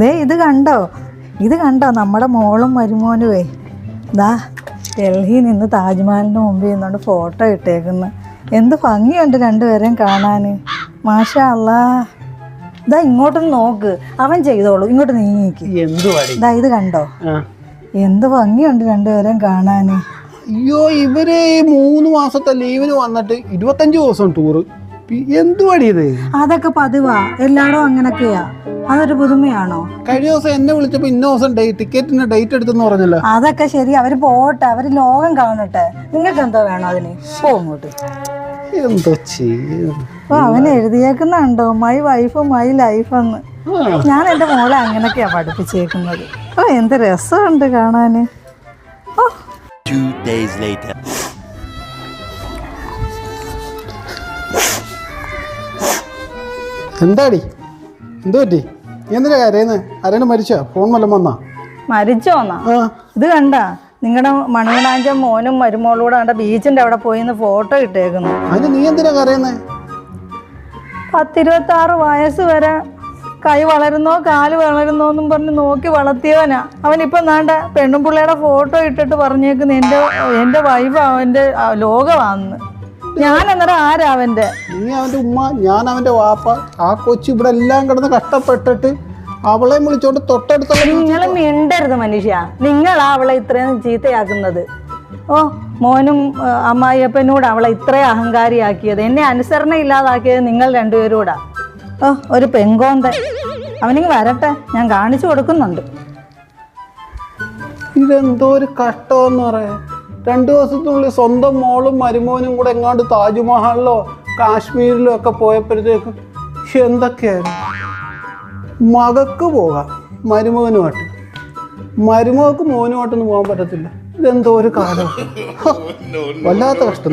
ദേ ഇത് കണ്ടോ? ഇത് കണ്ടോ? നമ്മുടെ മോളും മരുമോനുവേ. ദാ ഡൽഹി നിന്ന് താജ്മഹലിന് മുമ്പിൽ നിന്നുകൊണ്ട് ഫോട്ടോ ഇട്ടേക്കുന്നു. എന്ത് ഭംഗിയുണ്ട് രണ്ടുപേരെയും കാണാൻ മാഷാ അല്ലാ ഇതാ ഇങ്ങോട്ട് നോക്ക്. അവൻ ചെയ്തോളൂ. ഇങ്ങോട്ട് നീങ്ങിക്ക് ഇതാ ഇത് കണ്ടോ. എന്ത് ഭംഗിയുണ്ട് രണ്ടുപേരെയും കാണാൻ അയ്യോ ഇവർ മൂന്ന് മാസത്തെ ലീവിന് വന്നിട്ട് ഇരുപത്തഞ്ച് ദിവസം ടൂറ്. എന്ത് പടി ഇത്? അതൊക്കെ പതിവാ. എല്ലാടോ അങ്ങനൊക്കെയാ. അതൊരു പുതുമയാണോ? കഴിഞ്ഞ ദിവസം എന്നെ വിളിച്ചപ്പോ ഇന്ന ദിവസം ടിക്കറ്റിന്റെ ടിക്കറ്റിന് ഡേറ്റ് എടുത്തെന്ന് പറഞ്ഞല്ലോ. അതൊക്കെ ശരി. അവർ പോട്ടെ. അവർ ലോകം കാണട്ടെ. നിങ്ങൾക്ക് എന്തോ വേണോ അതിന്? പോ അങ്ങോട്ട് എന്തോ അപ്പൊ അവൻ എഴുതിയേക്കുന്നുണ്ടോ? മൈ വൈഫ് മൈ ലൈഫ് എന്ന്. ഞാൻ എന്റെ മോളെ അങ്ങനൊക്കെയാ പഠിപ്പിച്ചേക്കുന്നത്. ഓ എന്ത് രസമുണ്ട് കാണാന്. ഓ. എന്താടി? എന്തു പറ്റി? നീ എന്തിനാ കരയുന്നത് ആരാണ് മരിച്ചോ? ഫോൺ വല്ലതും വന്നാ? മരിച്ചോന്നാ ആ. ഇത് കണ്ട? നിങ്ങളുടെ മണിമണാഞ്ച മോനും മരുമോളൂടെ കണ്ട ബീച്ചിന്റെ അവിടെ പോയി നിന്ന് ഫോട്ടോ ഇട്ടേക്കുന്നു. അതിന് നീ എന്തിനാ കരയുന്നത് പത്തിരുപത്തി ആറ് വയസ്സ് വരെ കൈ വളരുന്നോ കാൽ വളരുന്നോ എന്നും പറഞ്ഞ് നോക്കി വളർത്തിയവനാ. അവൻ അവനിപ്പം നാണ്ട പെണ്ണും പിള്ളയുടെ ഫോട്ടോ ഇട്ടിട്ട് പറഞ്ഞേക്കുന്ന എന്റെ എന്റെ വൈഫ് അവന്റെ ലോകമാണെന്ന് ഞാൻ അന്നേരം ആരാ നീ അവന്റെ ഉമ്മ ഞാൻ അവന്റെ വാപ്പ ആ കൊച്ചു ഇവിടെ എല്ലാം കിടന്ന് കഷ്ടപ്പെട്ടിട്ട് അവളെ വിളിച്ചോണ്ട് തൊട്ടടുത്തുള്ള നിങ്ങൾ മിണ്ടരുത് മനുഷ്യ. നിങ്ങളാ അവളെ ഇത്രയും ചീത്തയാക്കുന്നത്. ഓ മോനും അമ്മായിയപ്പനോട് അവളെ ഇത്രയും അഹങ്കാരിയാക്കിയത്. എന്നെ അനുസരണ ഇല്ലാതാക്കിയത് നിങ്ങൾ രണ്ടുപേരൂടാ. ഓ ഒരു പെങ്കോന്തൻ. അവനിങ്ങ് വരട്ടെ ഞാൻ കാണിച്ചു കൊടുക്കുന്നുണ്ട്. ഇതെന്തോ ഒരു കഷ്ടമെന്ന് പറയാ. രണ്ടു ദിവസത്തിനുള്ളിൽ സ്വന്തം മോളും മരുമോനും കൂടെ എങ്ങാണ്ട് താജ്മഹലിലോ കാശ്മീരിലോ ഒക്കെ പോയപ്പോഴത്തേക്കും എന്തൊക്കെയായിരുന്നു? മകക്ക് പോകാം മരുമകനുമായിട്ട് മരുമോക്ക് മോനുമായിട്ടൊന്നും പോകാൻ പറ്റത്തില്ല. ഇതെന്തോ ഒരു കാലം. വല്ലാത്ത കഷ്ടം.